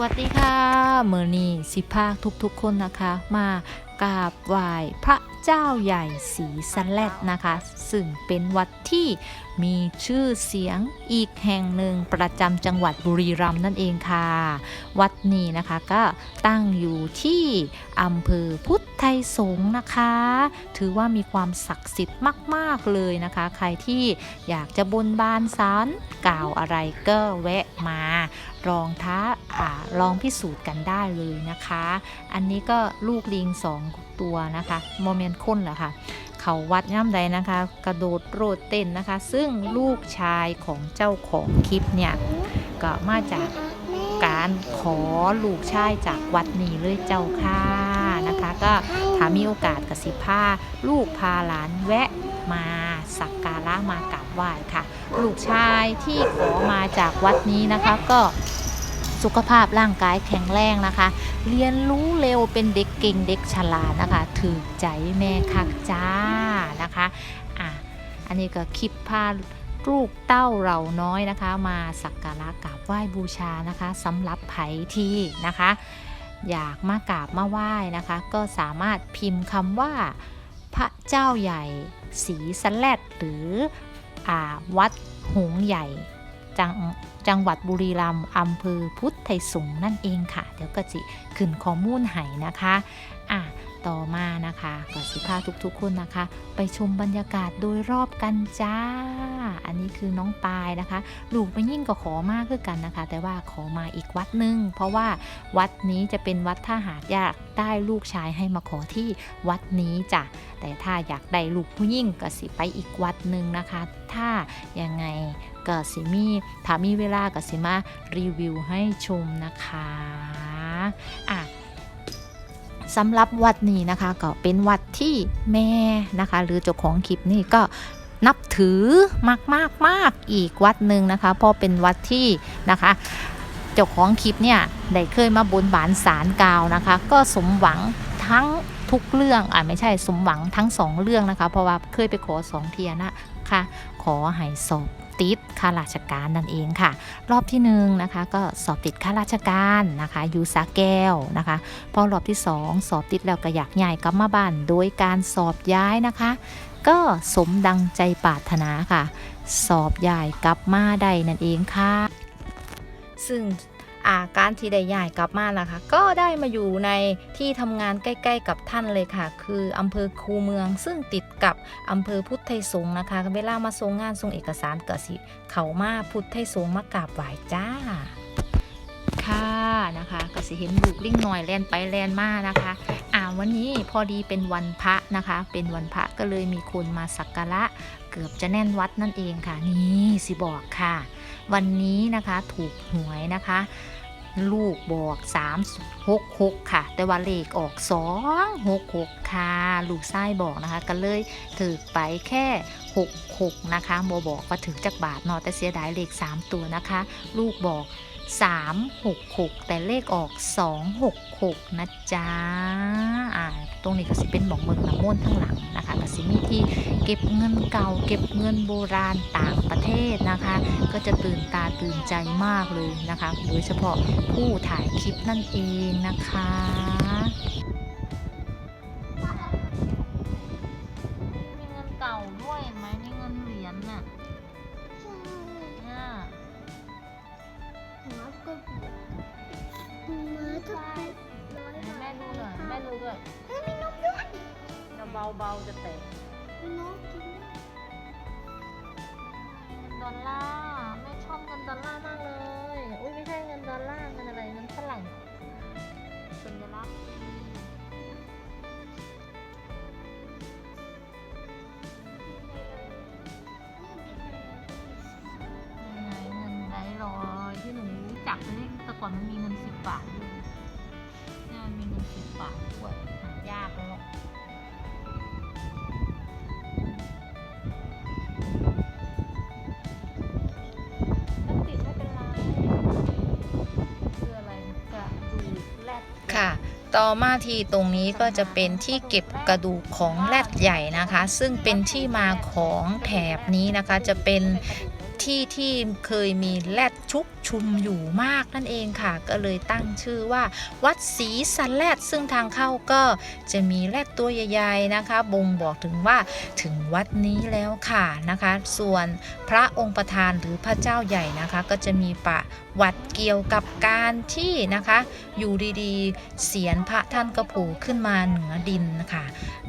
วัสดีค่ะเมอร์นีสิภาคทุกๆคนนะคะ มากราบไหว้พระเจ้าใหญ่สีสันแลดนะคะ ซึ่งเป็นวัดที่ มีชื่อเสียงอีกแห่งหนึ่งประจำจังหวัดบุรีรัมย์นั่นเองค่ะ วัดนี้นะคะก็ตั้งอยู่ที่อำเภอพุทธไทยสง์นะคะ ถือว่ามีความศักดิ์สิทธิ์มาก ๆ เลยนะคะ ใครที่อยากจะบนบานสารกล่าวอะไรก็แวะมาลองท้าอ่าลองพิสูจน์กันได้เลยนะคะ อันนี้ก็ลูกลิงสองตัวนะคะโมเมนต์ค้นเหรอคะ เขาวัดย่ำใดนะคะ กระโดดโรดเต้นนะคะ ซึ่งลูกชายของเจ้าของคลิปเนี่ย ก็มาจากการขอลูกชายจากวัดนี้เลยเจ้าค่ะนะคะ ก็ถ้ามีโอกาสกสิพาลูกพาหลานแวะมาสักการะมากราบไหว้ค่ะ ลูกชายที่ขอมาจากวัดนี้นะคะก็สุขภาพร่างกายแข็งแรงนะคะ เรียนรู้เร็วเป็นเด็กเก่งเด็กฉลาดนะคะ ถือใจแม่คักจ้านะคะอะอันนี้ก็คลิปพาลูกเต้าเราน้อยนะคะ มาสักการะกราบไหว้บูชานะคะสำหรับไผ่ที่นะคะ อยากมากราบมาไหว้นะคะ ก็สามารถพิมพ์คำว่า พระเจ้าใหญ่สีสะแลดหรืออาวัดหงใหญ่จังจังหวัดบุรีรัมย์อำเภอพุทธไทยสงฆ์นั่นเองค่ะ เดี๋ยวก็จิขึ้นข้อมูลให้นะคะ อะต่อมานะคะก็สิพาทุกๆคนนะคะ ไปชมบรรยากาศโดยรอบกันจ้า อันนี้คือน้องปายนะคะ ลูกไปยิ่งก็ขอมากคือกันนะคะ แต่ว่าขอมาอีกวัดหนึ่งเพราะว่าวัดนี้จะเป็นวัดถ้าหากอยากได้ลูกชายให้มาขอที่วัดนี้จ้ะแต่ถ้าอยากได้ลูกผู้ยิ่งก็สิไปอีกวัดหนึ่งนะคะ ถ้ายังไงก็สิมีถ้ามีเวลาก็สิมารีวิวให้ชมนะคะอะ สำหรับวัดนี้นะคะก็เป็นวัดที่แม่นะคะ หรือเจ้าของคลิปนี่ก็นับถือมากมากมากอีกวัดหนึ่งนะคะเพราะเป็นวัดที่นะคะ เจ้าของคลิปเนี่ยได้เคยมาบนบานสารกาวนะคะ ก็สมหวังทั้งทุกเรื่องอ่าไม่ใช่สมหวังทั้งสองเรื่องนะคะ เพราะว่าเคยไปขอสองเทียนะคะ ขอให้สอบ ติดข้าราชการนั่นเองค่ะ รอบที่หนึ่งนะคะก็สอบติดข้าราชการนะคะอยู่สาแก้วนะคะพอรอบที่สองสอบติดแล้วก็อยากย้ายกลับมาบ้านโดยการสอบย้ายนะคะ ก็สมดังใจปรารถนาค่ะ สอบย้ายกลับมาได้นั่นเองค่ะ ซึ่ง อาการที่ได้ย้ายกลับมานะคะก็ได้มาอยู่ในที่ทำงานใกล้ ๆ กับท่านเลยค่ะ คืออำเภอคูเมือง ซึ่งติดกับอำเภอพุทธไทยสงนะคะเวลามาส่งงานส่งเอกสารก็สิเขามาพุทธไทยสงมากราบไหว้จ้าค่ะนะคะก็สิเห็นลูกลิงหน่อยแลนไปแลนมานะคะอ่าวันนี้พอดีเป็นวันพระนะคะ เป็นวันพระก็เลยมีคนมาสักการะ เกือบจะแน่นวัดนั่นเองค่ะ นี่สิบอกค่ะ วันนี้นะคะถูกหวยนะคะ ลูกบอก3 6 6ค่ะ แต่ว่าเลขออก 2 6 6ค่ะ ลูกไส้บอกนะคะ ก็เลยถือไปแค่ 6 6 นะคะโมบอกว่าถือจากบาทเนาะแต่เสียดายเลข 3 ตัวนะคะ ลูกบอก 3 6 6 แต่เลขออก 2 6 6 นะจ๊ะอ่าตรงนี้ก็สิเป็นหมองเมืองน้ำมนต์ทั้งหลังนะคะก็สิมีที่เก็บเงินเก่า เก็บเงินโบราณต่างประเทศนะคะ ก็จะตื่นตาตื่นใจมากเลยนะคะ โดยเฉพาะผู้ถ่ายคลิปนั่นเองนะคะ เบาเบาๆจะแตกดอลลาร์แม่ชอบเงินดอลลาร์มากเลย อุ้ยไม่ใช่เงินดอลลาร์เงินอะไรเงินฝรั่งสัญลักษณ์ยังไงเงินไดลอยที่หนูรู้จักเลยแต่ก่อนมันมีเงินสิบบาทด้วยเนี่ยมีเงินสิบบาทด้วยหายากแล้ว ต่อมาที่ตรงนี้ก็จะเป็นที่เก็บกระดูกของแรดใหญ่นะคะ ซึ่งเป็นที่มาของแถบนี้นะคะจะเป็น ที่ที่เคยมีแรดชุกชุมอยู่มากนั่นเองค่ะ ก็เลยตั้งชื่อว่า วัดศรีสันแลดซึ่งทางเข้าก็จะมีแรดตัวใหญ่ๆนะคะ บ่งบอกถึงว่าถึงวัดนี้แล้วค่ะนะคะ ส่วนพระองค์ประธานหรือพระเจ้าใหญ่นะคะ ก็จะมีประวัติเกี่ยวกับการที่นะคะ อยู่ดีๆเสียนพระท่านก็โผล่ขึ้นมาเหนือดินนะคะ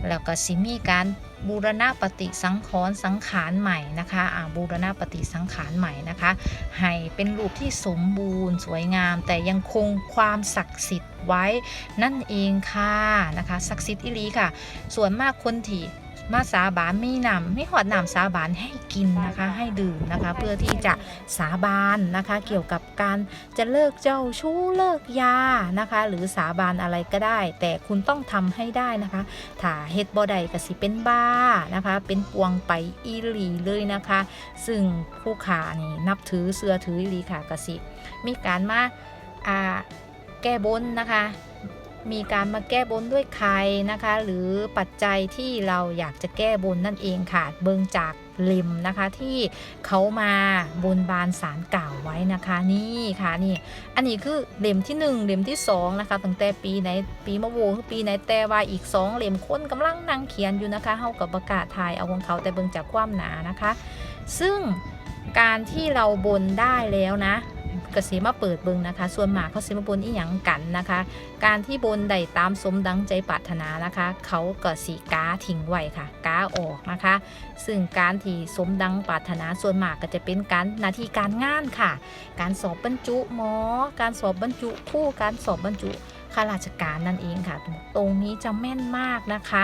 แล้วก็สิมีการ บูรณะปฏิสังขรสังขารใหม่นะคะอ่าบูรณะปฏิสังขารใหม่นะคะ ให้เป็นรูปที่สมบูรณ์สวยงาม แต่ยังคงความศักดิ์สิทธิ์ไว้นั่นเองค่ะนะคะศักดิ์สิทธิ์อิลีค่ะ ส่วนมากคนที่ มาสาบานไม่น้ำไม่หอดน้ำสาบานให้กินนะคะให้ดื่มนะคะ เพื่อที่จะสาบานนะคะ เกี่ยวกับการจะเลิกเจ้าชู้เลิกยานะคะ หรือสาบานอะไรก็ได้ แต่คุณต้องทำให้ได้นะคะถ้าเฮ็ดบ่ได้ก็สิเป็นบ้านะคะ เป็นปวงไปอีหลีเลยนะคะ ซึ่งผู้ขานี่นับถือเสื้อถืออีหลีค่ะกสิ มีการมาอ่าแก้บนนะคะ มีการมาแก้บนด้วยใครนะคะ หรือปัจจัยที่เราอยากจะแก้บนนั่นเองค่ะ เบิ่งจากเล่มนะคะที่เขามาบนบานสารกล่าวไว้นะคะนี่ค่ะนี่ อันนี้คือเล่มที่ 1เล่มที่2นะคะตั้งแต่ปีไหนปีมะโวคือปีไหนแต่ว่าอีก 2เล่มคนกำลังนั่งเขียนอยู่นะคะเฮากับประกาศทายเอาของเขาแต่เบิ่งจากความหนานะคะ ซึ่งการที่เราบนได้แล้วนะ ก็สีมาเปิดเบิงนะคะ ส่วนมากเขาสีมาบนอีหยังกันนะคะ การที่บนใดตามสมดังใจปรารถนานะคะ เขาก็สีก้าทิ้งไว้ค่ะก้าออกนะคะ ซึ่งการที่สมดังปรารถนาส่วนมากก็จะเป็นการหนาทีการงานค่ะ การสอบบรรจุหมอ การสอบบรรจุคู่การสอบบรรจุข้าราชการนั่นเองค่ะ ตรงนี้จะแม่นมากนะคะ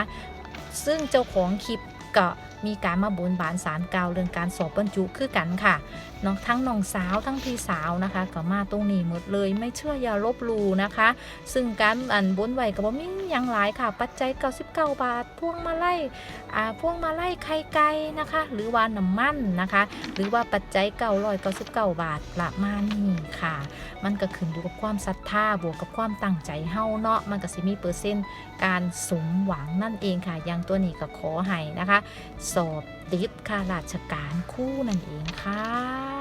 ซึ่งเจ้าของคลิปก็มีการมาบนบานสารกล่าวเรื่องการสอบบรรจุคือกันค่ะ น้องทั้งน้องสาวทั้งพี่สาวนะคะก็มาตรงนี้หมดเลยไม่เชื่ออย่าลบลู่นะคะ ซึ่งการอันบนไหวก็บ่มีหยังหลายค่ะ ปัจจัย 99 บาท พวงมาลัยอ่าพวงมาลัยไข่ไก่นะคะ หรือว่าน้ำมันนะคะ หรือว่าปัจจัย 999 บาทประมาณนี้ค่ะ มันก็ขึ้นอยู่กับความศรัทธาบวกกับความตั้งใจเฮาเนาะมันก็สิมีเปอร์เซ็นต์การสมหวังนั่นเองค่ะอย่างตัวนี้ก็ขอให้นะคะ สอบติดค่าราชการคู่นั่นเองค่ะ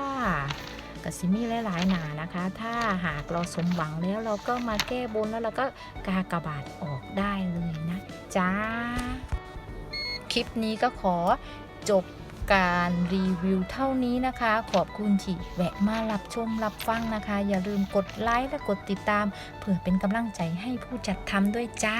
ก็สิมีหลายๆหนานะคะ ถ้าหากเราสมหวังแล้วเราก็มาแก้บนแล้วเราก็กากบาทออกได้เลยนะจ้า คลิปนี้ก็ขอจบการรีวิวเท่านี้นะคะ ขอบคุณที่แวะมารับชมรับฟังนะคะ อย่าลืมกดไลค์และกดติดตาม เพื่อเป็นกำลังใจให้ผู้จัดทำด้วยจ้า